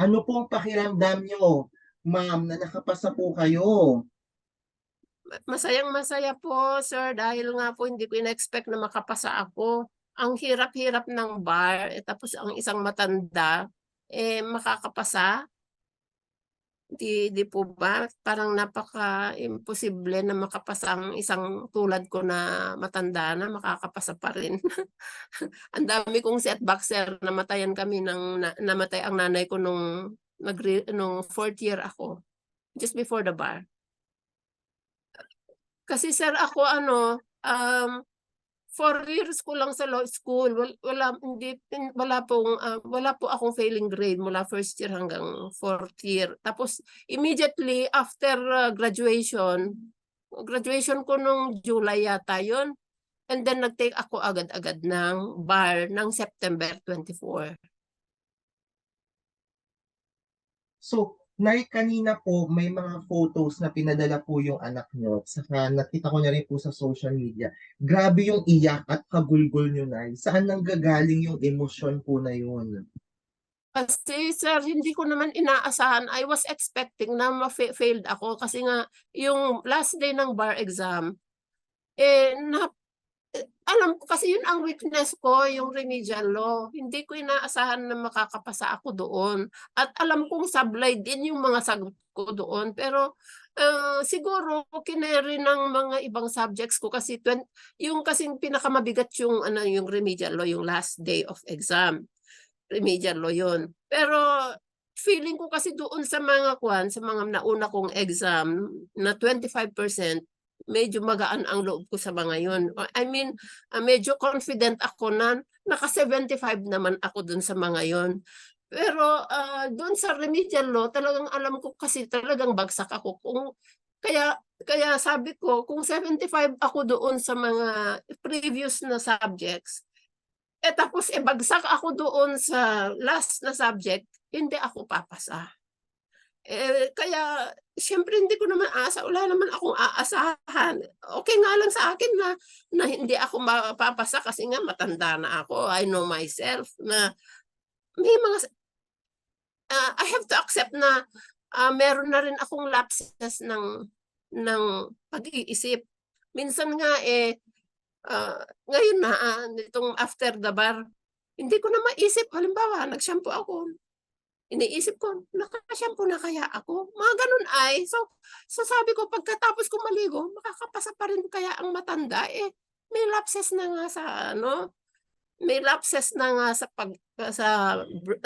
Ano pong pakiramdam niyo, ma'am, na nakapasa po kayo? Masayang-masaya po, sir, dahil nga po hindi ko ina-expect na makapasa ako. Ang hirap-hirap ng bar, eh, tapos ang isang matanda, eh, makakapasa. Di, di po ba? Parang napaka-imposible na makapasa ang isang tulad ko na matanda na makakapasa pa rin. ang dami kong setback, sir. Namatayan kami ng, na, namatay ang nanay ko nung, nagre, nung fourth year ako. Just before the bar. Kasi sir, ako ano, um, four years ko lang sa law school. Wala, wala hindi hin- wala pong ah, wala po akong failing grade mula first year hanggang fourth year. Tapos immediately after ah, graduation, graduation ko nung July yata 'yon. And then nag-take ako agad-agad ng bar ng September 24. So, Nay, kanina po may mga photos na pinadala po yung anak niyo. Saka nakita ko na rin po sa social media. Grabe yung iyak at kagulgol niyo, Nay. Saan nanggagaling yung emosyon po na yun? Kasi sir, hindi ko naman inaasahan. I was expecting na ma-failed ako kasi nga yung last day ng bar exam, eh, na, alam ko kasi yun ang weakness ko, yung remedial law. Hindi ko inaasahan na makakapasa ako doon. At alam kong sablay din yung mga sagot ko doon. Pero ah, siguro kineri ng mga ibang subjects ko kasi 20, yung kasing pinakamabigat yung ano yung remedial law yung last day of exam remedial law yun. Pero feeling ko kasi doon sa mga kwan, sa mga nauna kong exam na 25%, medyo magaan ang loob ko sa mga yun. I mean, ah, medyo confident ako na naka 75 naman ako doon sa mga yun. Pero ah, doon sa remedial law, talagang alam ko kasi talagang bagsak ako. Kung kaya kaya sabi ko, kung 75 ako doon sa mga previous na subjects, eh tapos eh ako doon sa last na subject, hindi ako papasa. Eh, kaya siyempre hindi ko naman asa, wala naman akong aasahan. Okay nga lang sa akin na, na hindi ako mapapasa kasi nga matanda na ako. I know myself na may mga ah, I have to accept na ah, meron na rin akong lapses ng ng pag-iisip. Minsan nga eh ah, ngayon na ah, nitong after the bar, hindi ko na maisip. Halimbawa, nag-shampoo ako. Iniisip ko, naka-shampoo na kaya ako? Mga ganun ay. So, so sabi ko, pagkatapos ko maligo, makakapasa pa rin kaya ang matanda. Eh, may lapses na nga sa ano, may lapses na nga sa pag sa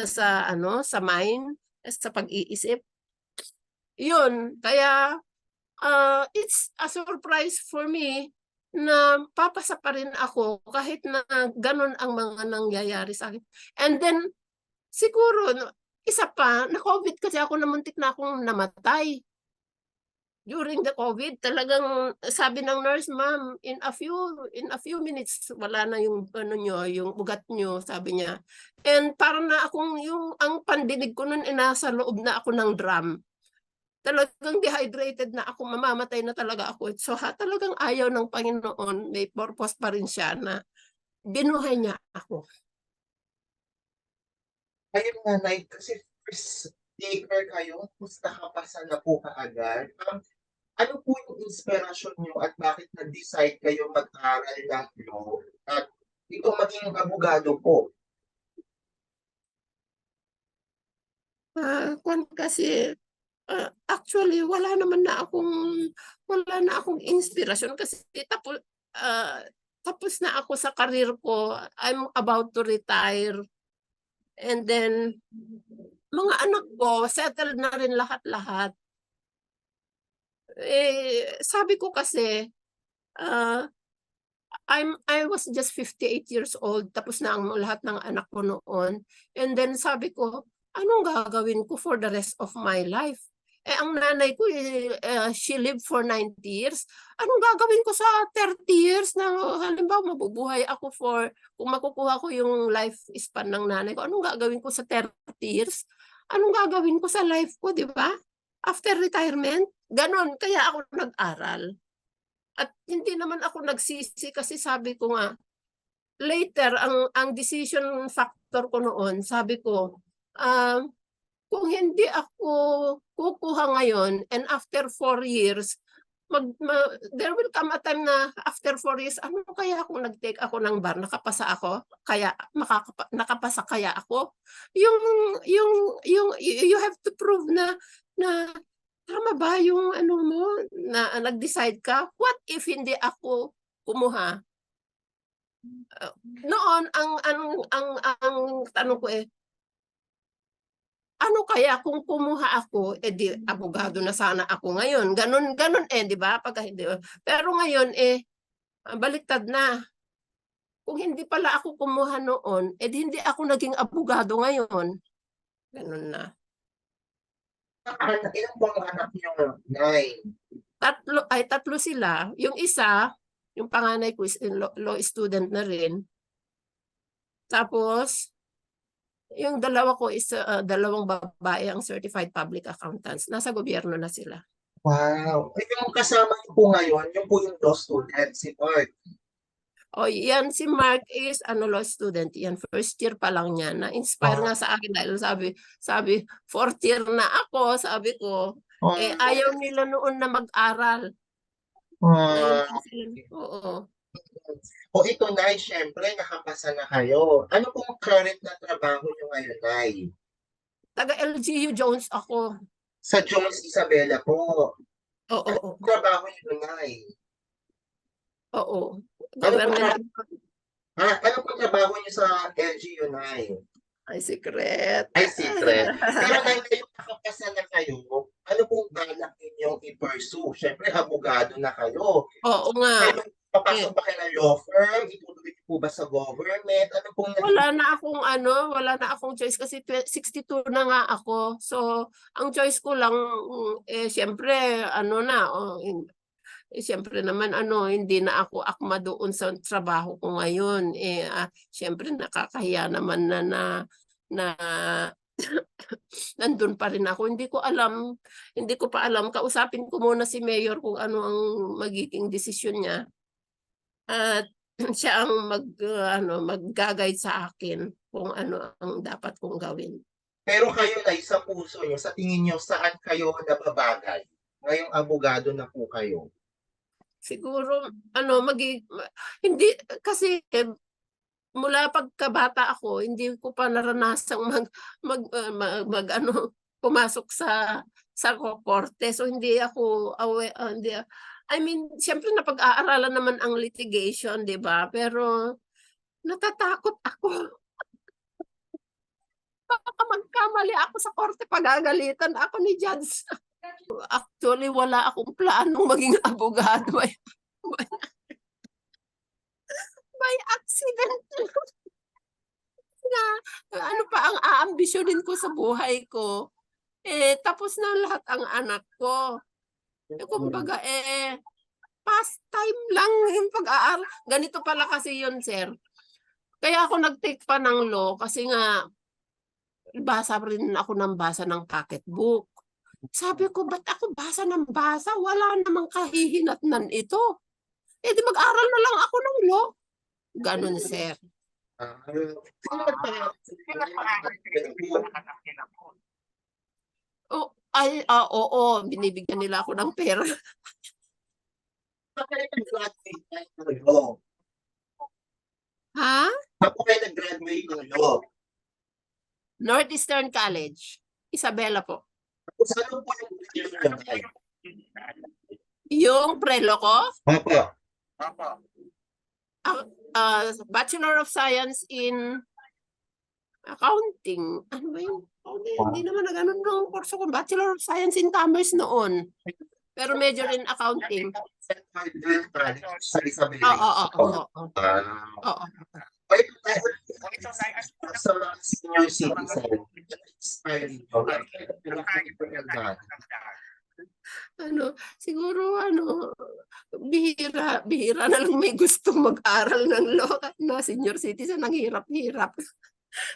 sa ano, sa mind, sa pag-iisip. Yun, kaya ah, it's a surprise for me na papasa pa rin ako kahit na ganun ang mga nangyayari sa akin. And then, siguro, isa pa, na-COVID kasi ako na muntik na akong namatay. During the COVID, talagang sabi ng nurse, ma'am, in a few in a few minutes wala na yung ano nyo, yung ugat nyo, sabi niya. And parang na akong yung ang pandinig ko nun eh, nasa loob na ako ng drum. Talagang dehydrated na ako, mamamatay na talaga ako. So ha, talagang ayaw ng Panginoon, may purpose pa rin siya na binuhay niya ako. Ayun nga, Nay, kasi first taker kayo, tapos nakapasa na po kaagad. Um, ano po yung inspirasyon niyo at bakit nag-decide kayo mag-aral ng law at ito maging abogado po? Kwan kasi ah, actually wala naman na akong wala na akong inspirasyon kasi tapos ah, tapos na ako sa career ko. I'm about to retire. And then mga anak ko settled na rin lahat-lahat. Eh sabi ko kasi ah, I'm I was just 58 years old tapos na ang lahat ng anak ko noon. And then sabi ko, anong gagawin ko for the rest of my life? Eh ang nanay ko eh, she lived for 90 years. Anong gagawin ko sa 30 years na halimbawa mabubuhay ako for kung makukuha ko yung life span ng nanay ko, anong gagawin ko sa 30 years? Anong gagawin ko sa life ko, di ba? After retirement, ganon. Kaya ako nag-aral. At hindi naman ako nagsisi kasi sabi ko nga, later, ang, ang decision factor ko noon, sabi ko, um, kung hindi ako kukuha ngayon and after four years, mag, ma- there will come a time na after four years, ano kaya kung nag-take ako ng bar, nakapasa ako, kaya makakapa, nakapasa kaya ako? Yung, yung, yung, you have to prove na, na tama ba yung ano mo, na nag-decide ka? What if hindi ako kumuha? Uh, noon, ang, ang, ang, ang tanong ko eh, ano kaya kung kumuha ako, eh di abogado na sana ako ngayon. Ganun, ganun eh, di ba? Pag hindi. Pero ngayon eh, ah, baliktad na. Kung hindi pala ako kumuha noon, eh di hindi ako naging abogado ngayon. Ganun na. Ilan po ang anak niyo? Nine. Tatlo, ay tatlo sila. Yung isa, yung panganay ko is law student na rin. Tapos, yung dalawa ko is ah, dalawang babae ang certified public accountants. Nasa gobyerno na sila. Wow. Eh, yung kasama niyo po ngayon, yung po yung law student, si Mark. O yan si Mark is ano law student. Yan first year pa lang niya. Na-inspire Ah. nga sa akin dahil sabi, sabi fourth year na ako. Sabi ko, Oh, eh ayaw nila noon na mag-aral. pa sila- Oo. O ito, Nay, syempre, nakapasa na kayo. Ano pong current na trabaho niyo ngayon, Nay? Taga LGU Jones ako. Sa Jones Isabela po. Oo, oo, Ano trabaho niyo, Nay? oo. Ano po Government Ha? Ano pong trabaho niyo sa LGU, Nay? Ay secret. Ay, secret. Pero Nay, ngayong nakapasa na kayo, ano pong balak ninyong i-pursue? Syempre, abogado na kayo. Oo nga. Pero papasok ba kayo ng law firm? Itutuloy po ba sa government? Ano pong Wala na akong ano, wala na akong choice kasi twe- 62 na nga ako. So, ang choice ko lang mm, eh siyempre ano na, oh, in- eh, siyempre naman ano, hindi na ako akma doon sa trabaho ko ngayon. Eh ah, siyempre nakakahiya naman na na na nandun pa rin ako. Hindi ko alam, hindi ko pa alam. Kausapin ko muna si Mayor kung ano ang magiging desisyon niya. At siya ang mag uh, ano magga-guide sa akin kung ano ang dapat kong gawin. Pero kayo na sa puso niyo, sa tingin niyo, saan kayo nababagay? Ngayong abogado na po kayo. Siguro ano magi ma- hindi kasi eh, mula pagkabata ako hindi ko pa naranasang mag mag, uh, mag, mag- ano pumasok sa sa korte. So hindi ako awe ah, hindi I mean siyempre napag-aaralan naman ang litigation 'di ba? Pero natatakot ako. Baka magkamali ako sa korte pagagalitan ako ni judge Actually, wala akong planong maging abogado. By, by, by accident. na, ano pa ang aambisyonin ko sa buhay ko. Eh, tapos na lahat ang anak ko. Eh, kumbaga, eh, pastime lang yung pag-aaral. Ganito pala kasi yun, sir. Kaya ako nag-take pa ng law kasi nga, basa rin ako ng basa ng pocketbook. Sabi ko, ba't ako basa ng basa? Wala namang kahihinatnan ito. Eh di mag-aral na lang ako ng law. Ganon, sir. Oh, ay, ah, oo, binibigyan nila ako ng pera. Ha? Po kayo nag-graduate ng law? Northeastern College. Isabela po. Tapos ano po yung? Yung prelo ko, Opo. uh, Bachelor of Science in Accounting. Ano ba yun? Hindi, hindi naman na ganun ng kurso ko. Bachelor of Science in Commerce noon. Pero major in accounting. Oo, oo, oo, mga senior citizen, ano, siguro ano, bihira, bihira na lang may gustong mag-aral ng law na senior citizen, ang hirap-hirap.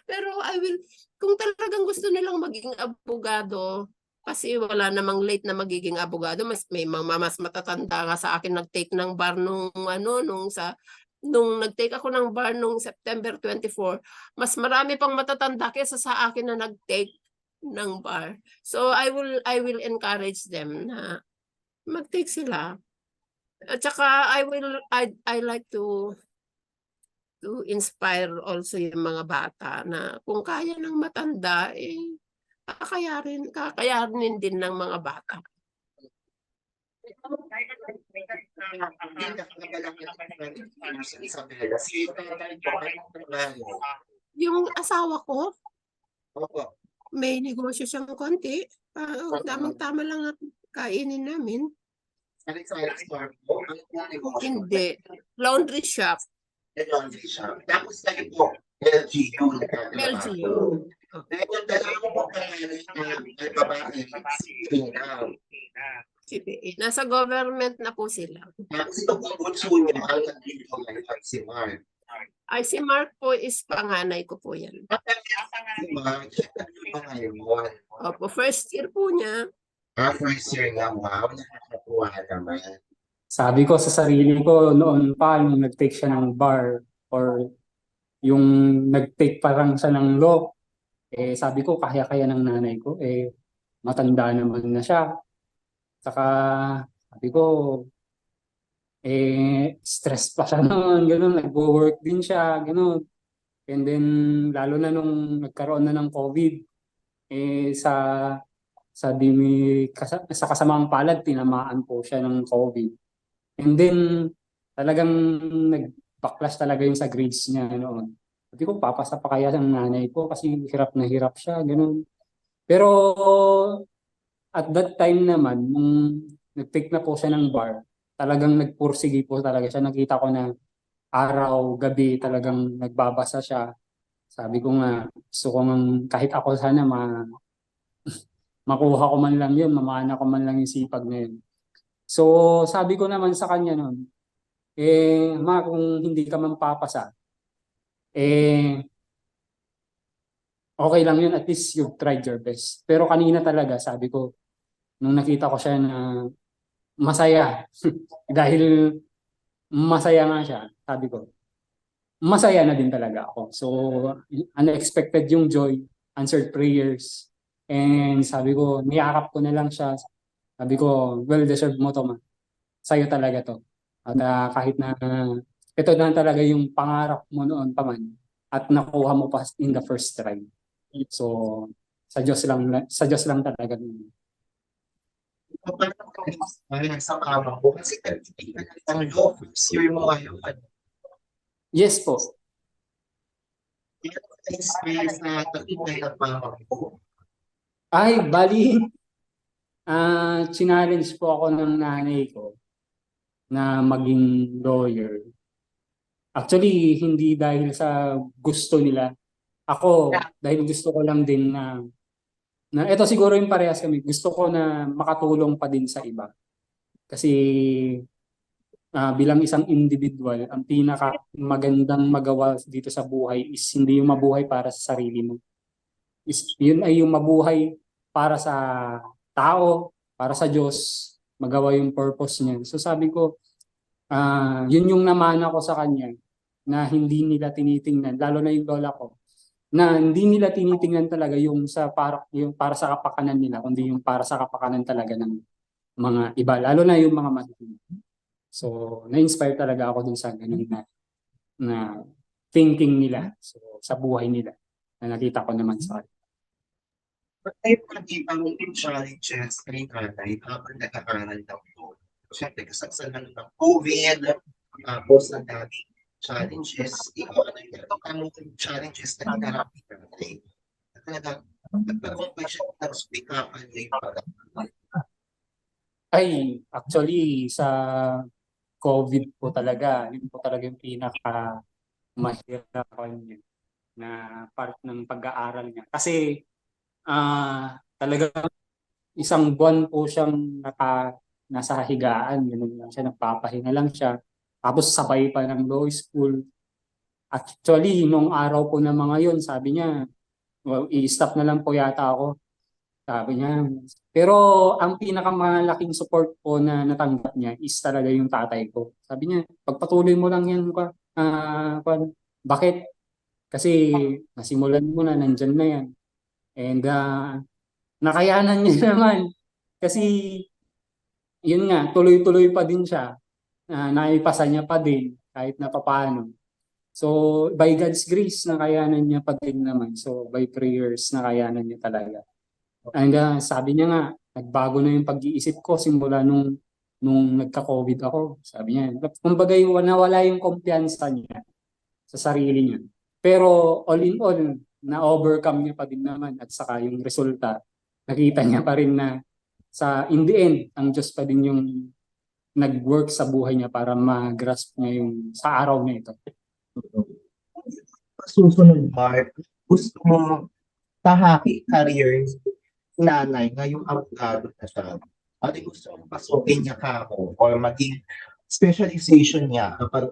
Pero I will, kung talagang gusto nilang maging abogado, kasi wala namang late na magiging abogado, mas may mga mas matatanda nga sa akin nag-take ng bar nung ano, nung sa nung nag-take ako ng bar nung September 24, mas marami pang matatanda kaysa sa akin na nag-take ng bar. So I will I will encourage them na mag-take sila. At saka I will I I like to to inspire also yung mga bata na kung kaya ng matanda eh kakayarin kakayanin din ng mga bata. Hindi na yung asawa ko, Opo. may negosyo siyang konti. Uh, tamang-tama lang at kainin namin. Ang? Hindi. Laundry shop. Laundry shop. Tapos kayo po, LGU. LGU. Then yung dalawa po pangalan na ay babae, Tina. CPA. Nasa government na po sila. Ito po bunso niyo, ang nandito ngayon si Mark. Ay, si Mark po is panganay ko po yan. Ang si Mark, ano pa ngayon? Opo, first year po niya. Ah, first year nga, wow, nakakakuha naman. Sabi ko sa sarili ko noon pa nung nag-take siya ng bar or yung nag-take parang siya ng law, eh sabi ko kaya-kaya ng nanay ko, eh matanda naman na siya. Saka sabi ko, eh stress pa siya noon, ganun, nagwo-work din siya, ganun. And then lalo na nung nagkaroon na ng COVID, eh sa sa dimi sa kasamang palad tinamaan po siya ng COVID. And then, talagang nag-backlash talaga yung sa grades niya noon. Sabi ko, papasa pa kaya ng nanay ko kasi hirap na hirap siya, ganun. Pero, at that time naman, nung nag-take na po siya ng bar, talagang nagpursige po talaga siya. Nakita ko na araw, gabi, talagang nagbabasa siya. Sabi ko nga, gusto ko nga, kahit ako sana ma, makuha ko man lang yun, mamana ko man lang yung sipag na yun. So, sabi ko naman sa kanya noon, eh, ma, kung hindi ka man papasa, eh, okay lang yun, at least you've tried your best. Pero kanina talaga, sabi ko, nung nakita ko siya na masaya, dahil masaya nga siya, sabi ko, masaya na din talaga ako. So, unexpected yung joy, answered prayers, and sabi ko, niyakap ko na lang siya, sabi ko, well deserved mo to ma. Sa'yo talaga to. At ah, kahit na ito na talaga yung pangarap mo noon pa man at nakuha mo pa in the first try. So sa Diyos lang sa Diyos lang talaga. Paano ko ay sa mama ko? Kasi nagtitignan ng law, first. Yes po. Inspire sa tatignan ng mama ko. Ay, bali ah challenge po ako ng nanay ko na maging lawyer. Actually, hindi dahil sa gusto nila. Ako, dahil gusto ko lang din na na ito siguro yung parehas kami. Gusto ko na makatulong pa din sa iba. Kasi ah, bilang isang individual, ang pinaka magandang magawa dito sa buhay is hindi yung mabuhay para sa sarili mo. Is, yun ay yung mabuhay para sa tao, para sa Diyos, magawa yung purpose niya. So sabi ko, ah yun yung namana ko sa kanya na hindi nila tinitingnan, lalo na yung lola ko, na hindi nila tinitingnan talaga yung sa para yung para sa kapakanan nila, kundi yung para sa kapakanan talaga ng mga iba, lalo na yung mga matatanda. So, na-inspire talaga ako dun sa ganun na, na thinking nila, so, sa buhay nila, na nakita ko naman sa kanila. Ay, pati ang yung challenges kay nanay habang nag-aaral daw po. Siyempre, kasagsagan ng COVID, tapos ang daming challenges. Ikaw, ano yung ang challenges na hinarap ni nanay? Talagang, nagpag-comply siya ng speak up and yung pag Ay, actually, sa COVID po talaga, yun po talaga yung pinaka mahirapan niya na part ng pag-aaral niya. Kasi, ah talaga isang buwan po siyang naka, nasa higaan, ganun lang siya, nagpapahinga lang siya. Tapos sabay pa ng law school. Actually, nung araw po na mga yun, sabi niya, well, i-stop na lang po yata ako. Sabi niya. Pero ang pinakamalaking support po na natanggap niya is talaga yung tatay ko. Sabi niya, pagpatuloy mo lang yan, kwa, ah, kwa, bakit? Kasi nasimulan mo na, nandyan na yan. And ah, nakayanan niya naman. Kasi, yun nga, tuloy-tuloy pa din siya. Uh, naipasa niya pa din kahit na papaano. So, by God's grace, nakayanan niya pa din naman. So, by prayers, nakayanan niya talaga. And ah, sabi niya nga, nagbago na yung pag-iisip ko simula nung nung nagka-COVID ako. Sabi niya, kumbaga yung nawala yung kumpiyansa niya sa sarili niya. Pero all in all, na-overcome niya pa din naman at saka yung resulta, nakita niya pa rin na sa in the end, ang Diyos pa din yung nag-work sa buhay niya para ma-grasp niya yung sa araw na ito. Susunod, Mark, gusto mo tahaki career ni nanay ngayong abogado na siya. At gusto mo pasukin niya ka mo or maging specialization niya kapag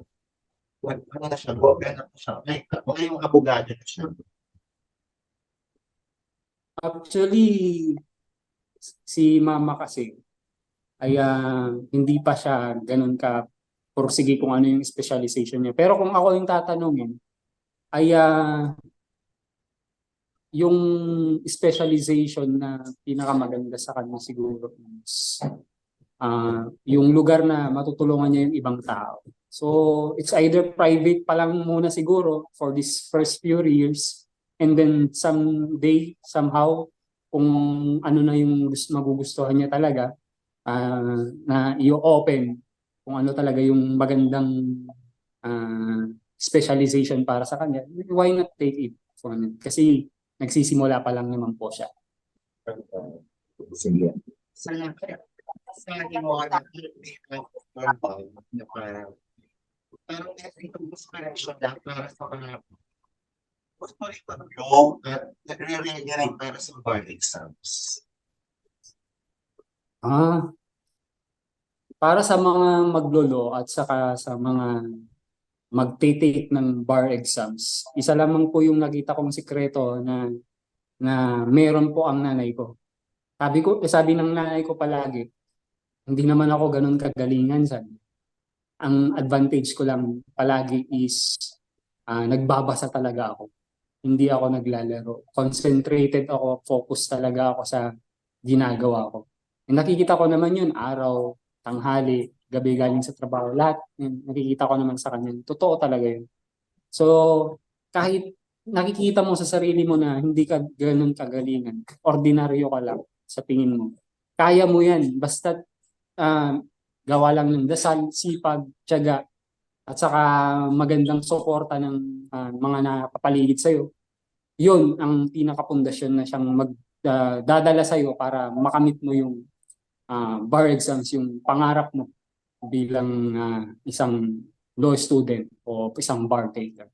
ano na siya, governor na siya, ngay, ngayong abogado na siya. Actually, si mama kasi ay ah, hindi pa siya ganun ka pursige kung ano yung specialization niya. Pero kung ako yung tatanungin, ay ah, yung specialization na pinakamaganda sa kanya siguro is ah, yung lugar na matutulungan niya yung ibang tao. So, it's either private pa lang muna siguro for this first few years and then someday, somehow, kung ano na yung gus- magugustuhan niya talaga, ah, na i-open kung ano talaga yung magandang ah, specialization para sa kanya, why not take it from it? Kasi nagsisimula pa lang naman po siya. Sige. Sa sa mo na parang parang gusto correction lang para sa mga gusto rin at nagre-ready para sa bar exams. Ah, para sa mga maglolo at saka sa mga magte-take ng bar exams, isa lamang po yung nakita kong sikreto na na meron po ang nanay ko. Sabi ko, eh, sabi ng nanay ko palagi, hindi naman ako ganun kagalingan sabi. Ang advantage ko lang palagi is ah, nagbabasa talaga ako. Hindi ako naglalaro. Concentrated ako, focus talaga ako sa ginagawa ko. Nakikita ko naman yun, araw, tanghali, gabi galing sa trabaho, lahat, yun, nakikita ko naman sa kanya. Totoo talaga yun. So, kahit nakikita mo sa sarili mo na hindi ka ganun kagalingan, ordinaryo ka lang sa tingin mo. Kaya mo yan, basta ah, gawa lang ng dasal, sipag, tiyaga, at saka magandang suporta ng ah, mga nakapaligid sa'yo. Yun ang pinakapundasyon na siyang mag, ah, dadala sa'yo para makamit mo yung ah, bar exams, yung pangarap mo bilang ah, isang law student o isang bar taker.